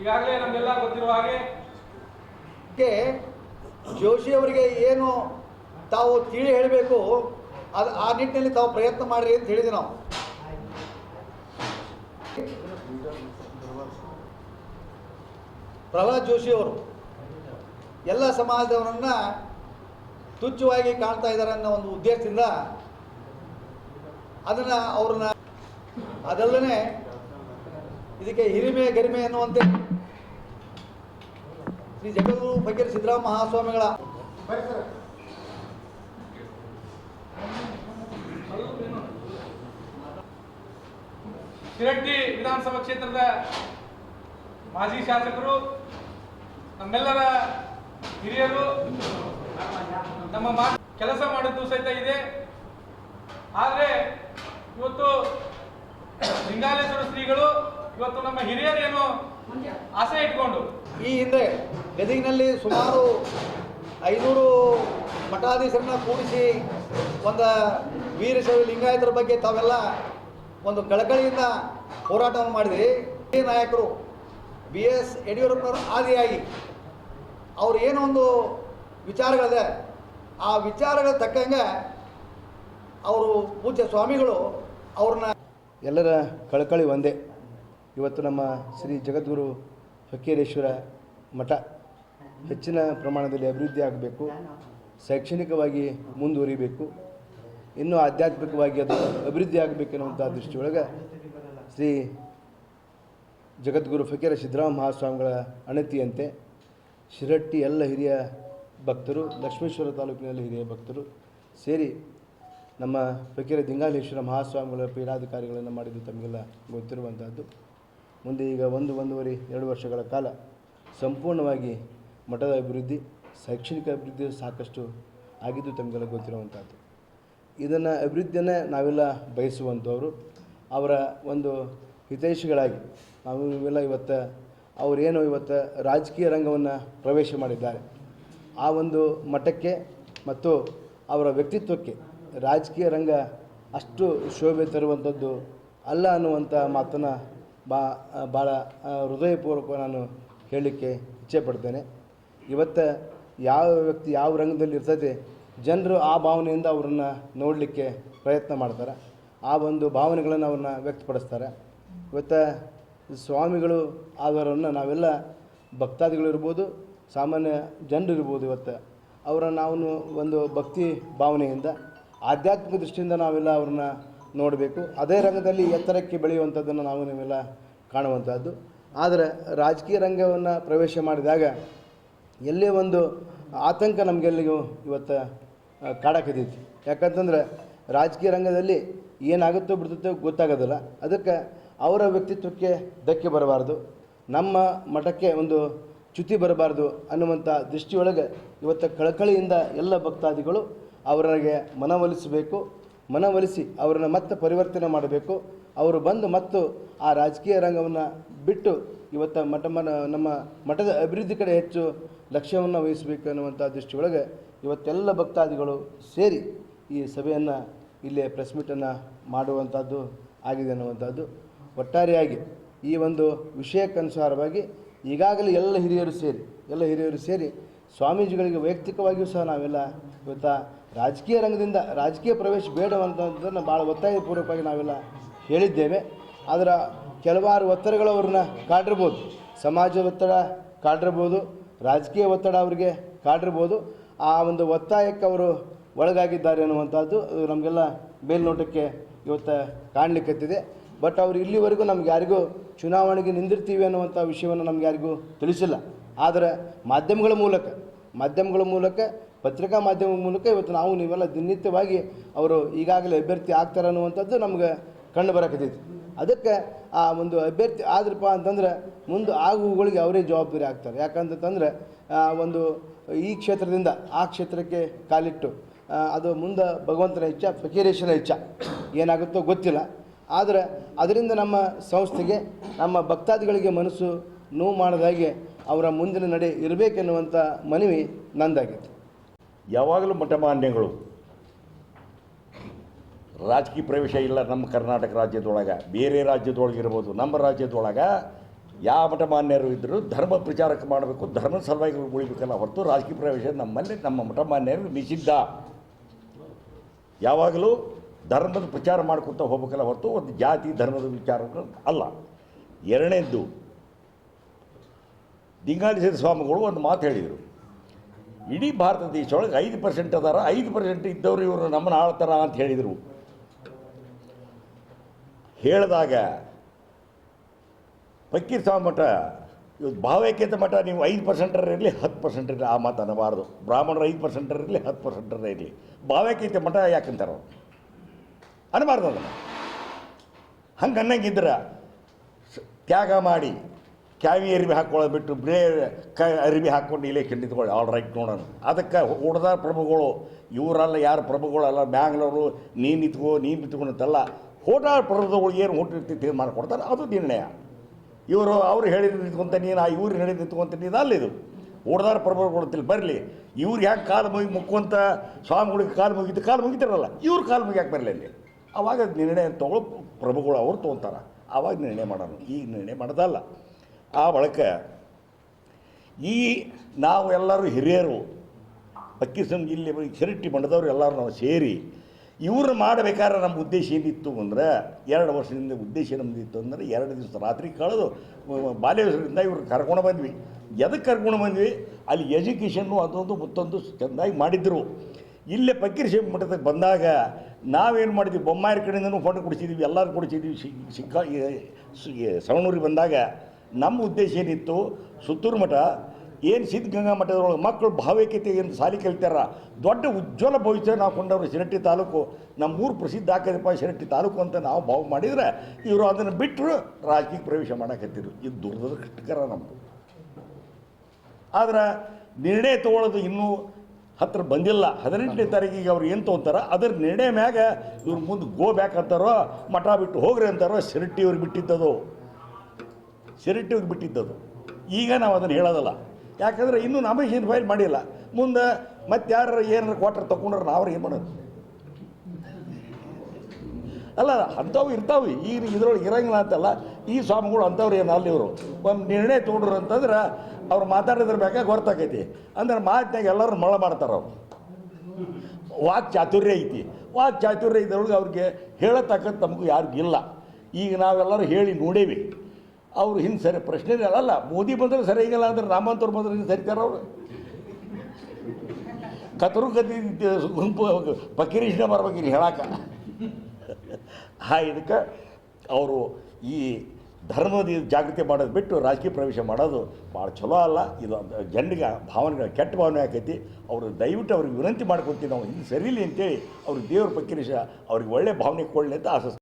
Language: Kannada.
ಈಗಾಗಲೇ ನಮಗೆಲ್ಲ ಗೊತ್ತಿರುವ ಹಾಗೆ ಜೋಶಿ ಅವರಿಗೆ ಏನು ತಾವು ತಿಳಿ ಹೇಳಬೇಕು, ಅದು ಆ ನಿಟ್ಟಿನಲ್ಲಿ ತಾವು ಪ್ರಯತ್ನ ಮಾಡಿರಿ ಅಂತ ಹೇಳಿದೆ ನಾವು. ಪ್ರಹ್ಲಾದ್ ಜೋಶಿ ಅವರು ಎಲ್ಲ ಸಮಾಜದವರನ್ನ ತುಚ್ಛವಾಗಿ ಕಾಣ್ತಾ ಇದ್ದಾರೆ ಅನ್ನೋ ಒಂದು ಉದ್ದೇಶದಿಂದ ಅದನ್ನ ಅವ್ರನ್ನ ಅದಲ್ಲದೆ ಇದಕ್ಕೆ ಹಿರಿಮೆ, ಗರಿಮೆ ಎನ್ನುವಂತೆ ಶ್ರೀ ಜಗದ್ಗುರು ಫಕೀರ್ ಸಿದ್ದರಾಮ ಮಹಾಸ್ವಾಮಿಗಳ ಶಿರಟ್ಟಿ ವಿಧಾನಸಭಾ ಕ್ಷೇತ್ರದ ಮಾಜಿ ಶಾಸಕರು, ನಮ್ಮೆಲ್ಲರ ಹಿರಿಯರು, ನಮ್ಮ ಕೆಲಸ ಮಾಡಿದ್ದು ಸಹಿತ ಇದೆ. ಆದರೆ ಇವತ್ತು ಲಿಂಗಾಲೇಶ್ವರ ಶ್ರೀಗಳು ಇವತ್ತು ನಮ್ಮ ಹಿರಿಯರೇನು ಆಸೆ ಇಟ್ಕೊಂಡು? ಈ ಹಿಂದೆ ಗದಗಿನಲ್ಲಿ ಸುಮಾರು ಐನೂರು ಮಠಾಧೀಶರನ್ನ ಕೂಡಿಸಿ ಒಂದು ವೀರಶೈವ ಲಿಂಗಾಯತರ ಬಗ್ಗೆ ತಾವೆಲ್ಲ ಒಂದು ಕಳಕಳಿಯಿಂದ ಹೋರಾಟವನ್ನು ಮಾಡಿದ್ರಿ. ಈ ನಾಯಕರು ಬಿ ಎಸ್ ಯಡಿಯೂರಪ್ಪನವರು ಆದಿಯಾಗಿ ಅವ್ರು ಏನೋ ಒಂದು ವಿಚಾರಗಳಿದೆ. ಆ ವಿಚಾರಗಳ ತಕ್ಕಂಗೆ ಅವರು ಪೂಜ್ಯ ಸ್ವಾಮಿಗಳು ಅವ್ರನ್ನ ಎಲ್ಲರ ಕಳಕಳಿ ಒಂದೇ. ಇವತ್ತು ನಮ್ಮ ಶ್ರೀ ಜಗದ್ಗುರು ಫಕೀರೇಶ್ವರ ಮಠ ಹೆಚ್ಚಿನ ಪ್ರಮಾಣದಲ್ಲಿ ಅಭಿವೃದ್ಧಿ ಆಗಬೇಕು. ಶೈಕ್ಷಣಿಕವಾಗಿ ಮುಂದುವರಿಬೇಕು. ಇನ್ನೂ ಆಧ್ಯಾತ್ಮಿಕವಾಗಿ ಅದು ಅಭಿವೃದ್ಧಿ ಆಗಬೇಕೆನ್ನುವಂಥ ದೃಷ್ಟಿಯೊಳಗೆ ಶ್ರೀ ಜಗದ್ಗುರು ಫಕೀರ ಸಿದ್ದರಾಮ ಮಹಾಸ್ವಾಮಿಗಳ ಅಣತಿಯಂತೆ ಶಿರಟ್ಟಿ ಎಲ್ಲ ಹಿರಿಯ ಭಕ್ತರು, ಲಕ್ಷ್ಮೇಶ್ವರ ತಾಲೂಕಿನಲ್ಲಿ ಹಿರಿಯ ಭಕ್ತರು ಸೇರಿ ನಮ್ಮ ಫಕೀರ ದಿಂಗಾಲೇಶ್ವರ ಮಹಾಸ್ವಾಮಿಗಳ ಪೀಠಾಧಿಕಾರಿಗಳನ್ನು ಮಾಡಿದ್ದು ತಮಗೆಲ್ಲ ಗೊತ್ತಿರುವಂಥದ್ದು ಮುಂದೆ ಈಗ ಒಂದು, ಒಂದೂವರೆ, ಎರಡು ವರ್ಷಗಳ ಕಾಲ ಸಂಪೂರ್ಣವಾಗಿ ಮಠದ ಅಭಿವೃದ್ಧಿ, ಶೈಕ್ಷಣಿಕ ಅಭಿವೃದ್ಧಿ ಸಾಕಷ್ಟು ಆಗಿದ್ದು ತಮಗೆಲ್ಲ ಗೊತ್ತಿರುವಂಥದ್ದು ಇದನ್ನು ಅಭಿವೃದ್ಧಿಯನ್ನೇ ನಾವೆಲ್ಲ ಬಯಸುವಂಥವರು. ಅವರ ಒಂದು ಹಿತೈಷಿಗಳಾಗಿ ನಾವು ಇವೆಲ್ಲ ಇವತ್ತು ಅವರೇನು ಇವತ್ತು ರಾಜಕೀಯ ರಂಗವನ್ನು ಪ್ರವೇಶ ಮಾಡಿದ್ದಾರೆ. ಆ ಒಂದು ಮಠಕ್ಕೆ ಮತ್ತು ಅವರ ವ್ಯಕ್ತಿತ್ವಕ್ಕೆ ರಾಜಕೀಯ ರಂಗ ಅಷ್ಟು ಶೋಭೆ ತರುವಂಥದ್ದು ಅಲ್ಲ ಅನ್ನುವಂಥ ಮಾತನ್ನು ಬಾ ಭಾಳ ಹೃದಯಪೂರ್ವಕ ನಾನು ಹೇಳಲಿಕ್ಕೆ ಇಚ್ಛೆ ಪಡ್ತೇನೆ. ಇವತ್ತು ಯಾವ ವ್ಯಕ್ತಿ ಯಾವ ರಂಗದಲ್ಲಿ ಇರ್ತದೆ ಜನರು ಆ ಭಾವನೆಯಿಂದ ಅವರನ್ನು ನೋಡಲಿಕ್ಕೆ ಪ್ರಯತ್ನ ಮಾಡ್ತಾರೆ. ಆ ಒಂದು ಭಾವನೆಗಳನ್ನು ಅವ್ರನ್ನ ವ್ಯಕ್ತಪಡಿಸ್ತಾರೆ. ಇವತ್ತು ಸ್ವಾಮಿಗಳು ಆದವರನ್ನು ನಾವೆಲ್ಲ ಭಕ್ತಾದಿಗಳಿರ್ಬೋದು ಸಾಮಾನ್ಯ ಜನರು ಇರ್ಬೋದು ಇವತ್ತು. ಅವರ ನಾವು ಒಂದು ಭಕ್ತಿ ಭಾವನೆಯಿಂದ ಆಧ್ಯಾತ್ಮಿಕ ದೃಷ್ಟಿಯಿಂದ ನಾವೆಲ್ಲ ಅವ್ರನ್ನ ನೋಡಬೇಕು. ಅದೇ ರಂಗದಲ್ಲಿ ಎತ್ತರಕ್ಕೆ ಬೆಳೆಯುವಂಥದ್ದನ್ನು ನಾವು ನೀವೆಲ್ಲ ಕಾಣುವಂಥದ್ದು. ಆದರೆ ರಾಜಕೀಯ ರಂಗವನ್ನು ಪ್ರವೇಶ ಮಾಡಿದಾಗ ಎಲ್ಲೇ ಒಂದು ಆತಂಕ ನಮಗೆಲ್ಲಿಗೂ ಇವತ್ತು ಕಾಡಕತ್ತೈತಿ. ಯಾಕಂತಂದ್ರೆ ರಾಜಕೀಯ ರಂಗದಲ್ಲಿ ಏನಾಗುತ್ತೋ ಬಿಡ್ತೈತೋ ಗೊತ್ತಾಗೋದಿಲ್ಲ. ಅದಕ್ಕೆ ಅವರ ವ್ಯಕ್ತಿತ್ವಕ್ಕೆ ಧಕ್ಕೆ ಬರಬಾರ್ದು. ನಮ್ಮ ಮಠಕ್ಕೆ ಒಂದು ಚ್ಯುತಿ ಬರಬಾರ್ದು ಅನ್ನುವಂಥ ದೃಷ್ಟಿಯೊಳಗೆ ಇವತ್ತು ಕಳಕಳಿಯಿಂದ ಎಲ್ಲ ಭಕ್ತಾದಿಗಳು ಅವರಿಗೆ ಮನವೊಲಿಸಬೇಕು ಮನವೊಲಿಸಿ ಅವರನ್ನು ಮತ್ತೆ ಪರಿವರ್ತನೆ ಮಾಡಬೇಕು. ಅವರು ಬಂದು ಮತ್ತು ಆ ರಾಜಕೀಯ ರಂಗವನ್ನು ಬಿಟ್ಟು ಇವತ್ತು ಮಠ ನಮ್ಮ ಮಠದ ಅಭಿವೃದ್ಧಿ ಕಡೆ ಹೆಚ್ಚು ಲಕ್ಷ್ಯವನ್ನು ವಹಿಸಬೇಕು ಅನ್ನುವಂಥ ದೃಷ್ಟಿಯೊಳಗೆ ಇವತ್ತೆಲ್ಲ ಭಕ್ತಾದಿಗಳು ಸೇರಿ ಈ ಸಭೆಯನ್ನು ಇಲ್ಲೇ ಪ್ರೆಸ್ ಮೀಟನ್ನು ಮಾಡುವಂಥದ್ದು ಆಗಿದೆ ಅನ್ನುವಂಥದ್ದು ಒಟ್ಟಾರೆಯಾಗಿ ಈ ಒಂದು ವಿಷಯಕ್ಕನುಸಾರವಾಗಿ ಈಗಾಗಲೇ ಎಲ್ಲ ಹಿರಿಯರು ಸೇರಿ, ಎಲ್ಲ ಹಿರಿಯರು ಸೇರಿ ಸ್ವಾಮೀಜಿಗಳಿಗೆ ವೈಯಕ್ತಿಕವಾಗಿಯೂ ಸಹ ನಾವೆಲ್ಲ ಇವತ್ತು ರಾಜಕೀಯ ರಂಗದಿಂದ ರಾಜಕೀಯ ಪ್ರವೇಶ ಬೇಡವಂತಂದ್ರೆ ಭಾಳ ಒತ್ತಾಯಪೂರ್ವಕವಾಗಿ ನಾವೆಲ್ಲ ಹೇಳಿದ್ದೇವೆ. ಆದರೆ ಕೆಲವಾರು ಒತ್ತಡಗಳು ಅವ್ರನ್ನ ಕಾಡಿರ್ಬೋದು. ಸಮಾಜ ಒತ್ತಡ ಕಾಡಿರ್ಬೋದು, ರಾಜಕೀಯ ಒತ್ತಡ ಅವರಿಗೆ ಕಾಡಿರ್ಬೋದು. ಆ ಒಂದು ಒತ್ತಾಯಕ್ಕೆ ಅವರು ಒಳಗಾಗಿದ್ದಾರೆ ಅನ್ನುವಂಥದ್ದು ನಮಗೆಲ್ಲ ಮೇಲ್ನೋಟಕ್ಕೆ ಇವತ್ತು ಕಾಣಲಿಕ್ಕತ್ತಿದೆ ಬಟ್ ಅವರು ಇಲ್ಲಿವರೆಗೂ ನಮ್ಗೆ ಯಾರಿಗೂ ಚುನಾವಣೆಗೆ ನಿಂದಿರ್ತೀವಿ ಅನ್ನುವಂಥ ವಿಷಯವನ್ನು ನಮ್ಗೆ ಯಾರಿಗೂ ತಿಳಿಸಿಲ್ಲ. ಆದರೆ ಮಾಧ್ಯಮಗಳ ಮೂಲಕ ಮಾಧ್ಯಮಗಳ ಮೂಲಕ ಪತ್ರಿಕಾ ಮಾಧ್ಯಮದ ಮೂಲಕ ಇವತ್ತು ನಾವು ನೀವೆಲ್ಲ ದಿನನಿತ್ಯವಾಗಿ ಅವರು ಈಗಾಗಲೇ ಅಭ್ಯರ್ಥಿ ಆಗ್ತಾರೆ ಅನ್ನುವಂಥದ್ದು ನಮ್ಗೆ ಕಂಡು ಬರಕತ್ತೈತಿ. ಅದಕ್ಕೆ ಆ ಒಂದು ಅಭ್ಯರ್ಥಿ ಆದ್ರಪ್ಪ ಅಂತಂದ್ರೆ ಮುಂದೆ ಆಗುಗಳಿಗೆ ಅವರೇ ಜವಾಬ್ದಾರಿ ಆಗ್ತಾರೆ. ಯಾಕಂತಂದ್ರೆ ಒಂದು ಈ ಕ್ಷೇತ್ರದಿಂದ ಆ ಕ್ಷೇತ್ರಕ್ಕೆ ಕಾಲಿಟ್ಟು ಅದು ಮುಂದೆ ಭಗವಂತನ ಇಚ್ಛ ಫಕೀರೇಶನ ಇಚ್ಛ. ಏನಾಗುತ್ತೋ ಗೊತ್ತಿಲ್ಲ. ಆದರೆ ಅದರಿಂದ ನಮ್ಮ ಸಂಸ್ಥೆಗೆ, ನಮ್ಮ ಭಕ್ತಾದಿಗಳಿಗೆ ಮನಸ್ಸು ನೋವು ಮಾಡದಾಗೆ ಅವರ ಮುಂದಿನ ನಡೆ ಇರಬೇಕೆನ್ನುವಂಥ ಮನವಿ ನಂದಾಗಿತ್ತು ಯಾವಾಗಲೂ ಮಠಮಾನ್ಯಗಳು ರಾಜಕೀಯ ಪ್ರವೇಶ ಇಲ್ಲ ನಮ್ಮ ಕರ್ನಾಟಕ ರಾಜ್ಯದೊಳಗೆ. ಬೇರೆ ರಾಜ್ಯದೊಳಗೆ ಇರ್ಬೋದು, ನಮ್ಮ ರಾಜ್ಯದೊಳಗೆ ಯಾವ ಮಠಮಾನ್ಯರು ಇದ್ದರೂ ಧರ್ಮ ಪ್ರಚಾರಕ್ಕೆ ಮಾಡಬೇಕು, ಧರ್ಮ ಸಲುವಾಗಿ ಉಳಿಬೇಕಲ್ಲ ಹೊರತು ರಾಜಕೀಯ ಪ್ರವೇಶ ನಮ್ಮಲ್ಲಿ ನಮ್ಮ ಮಠಮಾನ್ಯರು ನಿಷಿದ್ಧ. ಯಾವಾಗಲೂ ಧರ್ಮದ ಪ್ರಚಾರ ಮಾಡ್ಕೊತ ಹೋಗ್ಬೇಕಲ್ಲ ಹೊರತು ಒಂದು ಜಾತಿ ಧರ್ಮದ ವಿಚಾರ ಅಲ್ಲ. ಎರಡನೇದ್ದು ದಿಂಗಾಲಿಸಿದ ಸ್ವಾಮಿಗಳು ಒಂದು ಮಾತು ಹೇಳಿದರು. ಇಡೀ ಭಾರತ ದೇಶದೊಳಗೆ ಐದು ಪರ್ಸೆಂಟ್ ಅದಾರ, ಐದು ಪರ್ಸೆಂಟ್ ಇದ್ದವರು ಇವರು ನಮ್ಮನ್ನು ಆಳ್ತಾರ ಅಂತ ಹೇಳಿದರು. ಹೇಳಿದಾಗ ಫಕ್ಕೀರ್ ಸ್ವಾಮಿ ಮಠ ಇವತ್ತು ಭಾವೈಕ್ಯತೆ ಮಠ, ನೀವು ಐದು ಪರ್ಸೆಂಟರ ಇರಲಿ, ಹತ್ತು ಪರ್ಸೆಂಟ್ ಇರಲಿ. ಆ ಮಾತು ಅನ್ನಬಾರ್ದು ಬ್ರಾಹ್ಮಣರು ಐದು ಪರ್ಸೆಂಟರ್ ಇರಲಿ, ಹತ್ತು ಪರ್ಸೆಂಟರ ಇರಲಿ. ಭಾವೈಕ್ಯತೆ ಮಠ ಯಾಕಂತಾರ? ಅವರು ಅನ್ನಬಾರ್ದು ಅದನ್ನು. ಹಂಗೆ ಅನ್ನಂಗಿದ್ರೆ ತ್ಯಾಗ ಮಾಡಿ ಕ್ಯಾವಿ ಅರಿವಿ ಹಾಕ್ಕೊಳ್ಳೋದು ಬಿಟ್ಟು ಬರೇ ಕ ಅರಿವಿ ಹಾಕ್ಕೊಂಡು ಇಲ್ಲೇ ನಿಂತ್ಕೊಳ್ಳಿ ಆಲ್ ರೈಟ್ ನೋಡೋಣ. ಅದಕ್ಕೆ ಹೊಡೆದ ಪ್ರಭುಗಳು, ಇವರೆಲ್ಲ ಯಾರು ಪ್ರಭುಗಳಲ್ಲ ಬ್ಯಾಂಗ್ಳೂರು ನೀ ನಿಂತ್ಕೋ ನೀ ನಿಂತ್ಕೊ ಅಂತಲ್ಲ ಹೋಟಾ ಪ್ರಭುಗಳು ಏನು ಹುಟ್ಟಿರ್ತಿ ತೀರ್ಮಾನ ಕೊಡ್ತಾರೆ ಅದು ನಿರ್ಣಯ. ಇವರು ಅವ್ರು ಹೇಳಿದ್ರು ನಿಂತ್ಕೊಂತ ನೀನು, ಆ ಇವ್ರು ಹೇಳಿದ್ರು ನಿಂತ್ಕೊಂತ ನೀನು ಅಲ್ಲಿದು ಇದು. ಪ್ರಭಾವ ತಿಳಿ ಬರಲಿ. ಇವ್ರು ಯಾಕೆ ಕಾಲು ಮುಗಿ ಮುಕ್ಕುವಂಥ ಸ್ವಾಮಿಗಳಿಗೆ ಕಾಲು ಮುಗಿತು, ಕಾಲು ಮುಗಿತಾರಲ್ಲ, ಇವ್ರು ಕಾಲು ಮುಗಿಯಾಕೆ ಬರಲಿ ಅಲ್ಲಿ? ಅವಾಗ ನಿರ್ಣಯ ತಗೊಳ್ಳೋ ಪ್ರಭುಗಳು ಅವ್ರು ತೊಗೊತಾರೆ. ಆವಾಗ ನಿರ್ಣಯ ಮಾಡೋಣ. ಈಗ ನಿರ್ಣಯ ಮಾಡೋದಲ್ಲ. ಆ ಬಳಿಕ ಈ ನಾವು ಎಲ್ಲರೂ ಹಿರಿಯರು ಪಕ್ಕಿಸಂ ಇಲ್ಲಿ ಶಿರಟ್ಟಿ ಮಂಡದವ್ರು ಎಲ್ಲರೂ ನಾವು ಸೇರಿ ಇವ್ರನ್ನ ಮಾಡಬೇಕಾದ್ರೆ ನಮ್ಮ ಉದ್ದೇಶ ಏನಿತ್ತು ಅಂದರೆ ಎರಡು ವರ್ಷದಿಂದ ಉದ್ದೇಶ ನಮ್ಮದಿತ್ತು ಅಂದರೆ ಎರಡು ದಿವಸ ರಾತ್ರಿ ಕಳೆದು ಬಾಲ್ಯದಿಂದ ಇವ್ರು ಕರ್ಕೊಂಡು ಬಂದ್ವಿ. ಎದಕ್ಕೆ ಕರ್ಕೊಂಡು ಬಂದ್ವಿ? ಅಲ್ಲಿ ಎಜುಕೇಷನ್ನು ಅದೊಂದು ಮತ್ತೊಂದು ಚೆಂದಾಗಿ ಮಾಡಿದ್ರು. ಇಲ್ಲೇ ಫಕೀರ್ ಶೇಖ್ ಮಠಕ್ಕೆ ಬಂದಾಗ ನಾವೇನು ಮಾಡಿದ್ವಿ? ಬೊಮ್ಮಾಯಿರ ಕಡೆಯಿಂದನೂ ಫೋಟೋ ಕೊಡಿಸಿದ್ವಿ ಎಲ್ಲರೂ ಕೊಡಿಸಿದ್ವಿ. ಸಿಕ್ಕ ಸವಣೂರಿಗೆ ಬಂದಾಗ ನಮ್ಮ ಉದ್ದೇಶ ಏನಿತ್ತು? ಸುತ್ತೂರು ಮಠ, ಏನು ಸಿದ್ಧಗಂಗಾ ಮಠದೊಳಗೆ ಮಕ್ಕಳು ಭಾವೈಕ್ಯತೆ ಏನು ಸಾಲಿ ಕಲಿತಾರ ದೊಡ್ಡ ಉಜ್ವಲ ಭವಿಷ್ಯ ನಾವು ಕೊಂಡವರು ಶಿರಟ್ಟಿ ತಾಲೂಕು. ನಮ್ಮ ಊರು ಪ್ರಸಿದ್ಧ ಆಕದಪ್ಪ ಶಿರಟ್ಟಿ ತಾಲೂಕು ಅಂತ ನಾವು ಭಾವ ಮಾಡಿದರೆ ಇವರು ಅದನ್ನು ಬಿಟ್ಟರು ರಾಜಕೀಯ ಪ್ರವೇಶ ಮಾಡಕತ್ತಿದ್ರು. ಇದು ದುರದೃಷ್ಟಕರ ನಮ್ಮದು ಆದ್ರೆ ನಿರ್ಣಯ ತಗೊಳ್ಳೋದು ಇನ್ನೂ ಹತ್ರ ಬಂದಿಲ್ಲ. ಹದಿನೆಂಟನೇ ತಾರೀಕಿಗೆ ಅವ್ರು ಏನು ತೊಗೊಂತಾರ? ಅದ್ರ ನಿರ್ಣಯ ಮ್ಯಾಗ ಇವ್ರ ಮುಂದೆ ಗೋ ಬ್ಯಾಕ್ ಅಂತಾರೋ, ಮಠ ಬಿಟ್ಟು ಹೋಗ್ರಿ ಅಂತಾರೋ ಶಿರಟ್ಟಿ ಅವ್ರಿಗೆ ಬಿಟ್ಟಿದ್ದದು. ಅವ್ರಿಗೆ ಬಿಟ್ಟಿದ್ದದು ಈಗ ನಾವು ಅದನ್ನು ಹೇಳೋದಲ್ಲ. ಯಾಕಂದ್ರೆ ಇನ್ನೂ ನಾಮಿನೇಷನ್ ಫೈಲ್ ಮಾಡಿಲ್ಲ. ಮುಂದೆ ಮತ್ತೆ ಯಾರು ಏನಾರು ಕ್ವಾರ್ಟರ್ ತೊಗೊಂಡ್ರೆ ನಾವ್ರು ಏನು ಮಾಡೋದು? ಅಲ್ಲ, ಅಂಥವು ಇರ್ತಾವೆ. ಈ ಇದ್ರೊಳಗೆ ಇರೋಂಗಿಲ್ಲ ಅಂತಲ್ಲ, ಈ ಸ್ವಾಮಿಗಳು ಅಂಥವ್ರು ಏನು ಅಲ್ಲಿ ಇವರು. ಒಂದು ನಿರ್ಣಯ ತೊಗೊಂಡ್ರು ಅಂತಂದ್ರೆ ಅವ್ರು ಮಾತಾಡಿದ್ರ ಬೇಕಾಗ ಗೊತ್ತಾಕೈತಿ. ಅಂದ್ರೆ ಮಾತಿನಾಗ ಎಲ್ಲರೂ ಮಳ ಮಾಡ್ತಾರೆ ಅವರು. ವಾಕ್ ಚಾತುರ್ಯ ಐತಿ. ವಾಕ್ ಚಾತುರ್ಯ ಇದ್ರೊಳಗೆ ಅವ್ರಿಗೆ ಹೇಳತಕ್ಕಂಥ ನಮಗೂ ಯಾರಿಗೂ ಇಲ್ಲ. ಈಗ ನಾವೆಲ್ಲರೂ ಹೇಳಿ ನೋಡೇವಿ. ಅವ್ರು ಹಿಂದೆ ಸರಿ ಪ್ರಶ್ನೆ ಅಲ್ಲ ಮೋದಿ ಬಂದ್ರೆ ಸರಿಯಾಗಿಲ್ಲ ಅಂದ್ರೆ ರಾಮಂತವ್ರು ಬಂದ್ರೆ ಹಿಂಗೆ ಸರಿತಾರೆ ಅವರು? ಕತರು ಕತಿ, ಗುಂಪು ಫಕೀರಿಷ್ಣ ಬರ್ಬೇಕಿನಿ ಹೇಳಕ್ಕೆ ಆ ಇದಕ್ಕೆ ಅವರು ಈ ಧರ್ಮದ ಜಾಗೃತಿ ಮಾಡೋದು ಬಿಟ್ಟು ರಾಜಕೀಯ ಪ್ರವೇಶ ಮಾಡೋದು ಭಾಳ ಚಲೋ ಅಲ್ಲ. ಇದು ಜನರಿಗೆ ಭಾವನೆಗಳ ಕೆಟ್ಟ ಭಾವನೆ ಆಕೈತಿ. ಅವರು ದಯವಿಟ್ಟು ಅವ್ರಿಗೆ ವಿನಂತಿ ಮಾಡ್ಕೊತೀವಿ ನಾವು ಹಿಂಗೆ ಸರಿಲಿ ಅಂತೇಳಿ ಅವ್ರಿಗೆ ದೇವ್ರ ಪಕ್ಕಿರಿಷ ಅವ್ರಿಗೆ ಒಳ್ಳೆಯ ಭಾವನೆ ಕೊಡಲಿ ಅಂತ ಆಶಿಸ್ತೀವಿ